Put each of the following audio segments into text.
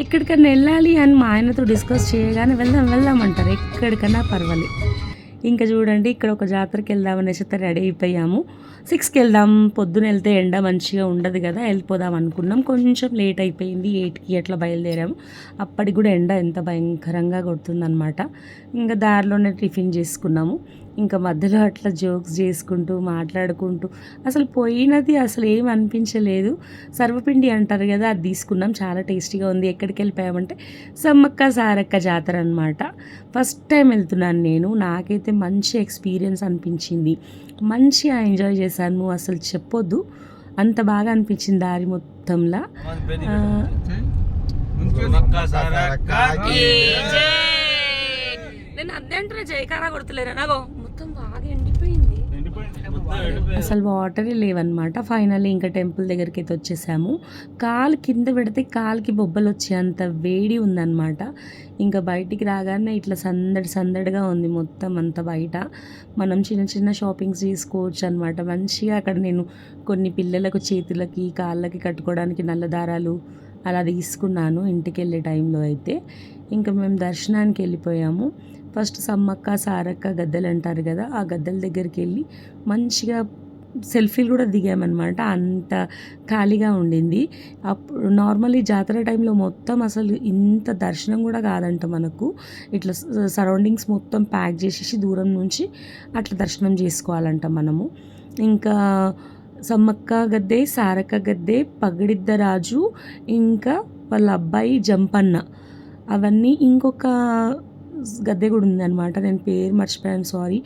ఎక్కడికన్నా వెళ్ళాలి అని మా ఆయనతో డిస్కస్ చేయగానే వెళ్దాం వెళ్దాం అంటారు. ఎక్కడికన్నా పర్వాలేదు. ఇంకా చూడండి ఇక్కడ ఒక జాతరకి వెళ్దాం అనేసి అయితే రెడీ అయిపోయాము. సిక్స్కి వెళ్దాం పొద్దున వెళ్తే ఎండ మంచిగా ఉండదు కదా వెళ్ళిపోదాం అనుకున్నాం. కొంచెం లేట్ అయిపోయింది ఎయిట్కి అట్లా బయలుదేరాము. అప్పటికి కూడా ఎండ ఎంత భయంకరంగా కొడుతుందనమాట ఇంకా దారిలోనే టిఫిన్ చేసుకున్నాము. ఇంకా మధ్యలో అట్లా జోక్స్ చేసుకుంటూ మాట్లాడుకుంటూ అసలు పోయినది అసలు ఏం అనిపించలేదు. సర్వపిండి అంటారు కదా అది తీసుకున్నాం. చాలా టేస్టీగా ఉంది. ఎక్కడికి వెళ్ళిపోయామంటే సమ్మక్క సారక్క జాతర అనమాట ఫస్ట్ టైం వెళ్తున్నాను నేను. నాకైతే మంచి ఎక్స్పీరియన్స్ అనిపించింది. మంచిగా ఎంజాయ్ చేశాను. అసలు చెప్పొద్దు. అంత బాగా అనిపించింది దారి మొత్తంలో. నేను అదే అంటే జయకారా కొడుతులేరా నాగో? మొత్తం బాగా ఎండిపోయింది. అసలు వాటరే లేవన్నమాట. ఫైనల్లీ ఇంకా టెంపుల్ దగ్గరికి అయితే వచ్చేసాము. కాలు కింద పెడితే కాలుకి బొబ్బలు వచ్చేంత వేడి ఉందన్నమాట. ఇంకా బయటికి రాగానే ఇట్లా సందడి సందడిగా ఉంది మొత్తం అంత బయట. మనం చిన్న చిన్న షాపింగ్స్ చేసుకోవచ్చు అనమాట మంచిగా అక్కడ నేను కొన్ని పిల్లలకు చేతులకి కాళ్ళకి కట్టుకోవడానికి నల్ల దారాలు అలా తీసుకున్నాను ఇంటికి వెళ్ళే టైంలో అయితే. ఇంకా మేము దర్శనానికి వెళ్ళిపోయాము. ఫస్ట్ సమ్మక్క సారక్క గద్దెలు అంటారు కదా ఆ గద్దెల దగ్గరికి వెళ్ళి మంచిగా సెల్ఫీలు కూడా దిగామన్నమాట. అంత ఖాళీగా ఉండింది. అప్పుడు నార్మల్లీ జాతర టైంలో మొత్తం అసలు ఇంత దర్శనం కూడా కాదంట మనకు. ఇట్లా సరౌండింగ్స్ మొత్తం ప్యాక్ చేసేసి దూరం నుంచి అట్లా దర్శనం చేసుకోవాలంట మనము. ఇంకా సమ్మక్క గద్దె సారక్క గద్దె పగడిద్ద రాజు ఇంకా వాళ్ళ అబ్బాయి జంపన్న. అవన్నీ ఇంకొక గద్దె కూడా ఉందన్నమాట. నేను పేరు మర్చిపోయాను సారీ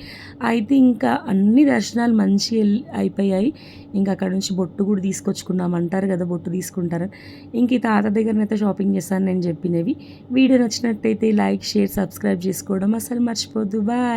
అయితే ఇంకా అన్ని దర్శనాలు మంచి అయిపోయాయి. ఇంకా అక్కడ నుంచి బొట్టు కూడా తీసుకొచ్చుకున్నాం. అంటారు కదా బొట్టు తీసుకుంటారని ఇంక ఈ తాత దగ్గరనైతే షాపింగ్ చేస్తాను నేను చెప్పినవి. వీడియో నచ్చినట్టయితే లైక్ షేర్ సబ్స్క్రైబ్ చేసుకోవడం అసలు మర్చిపోద్దు. బాయ్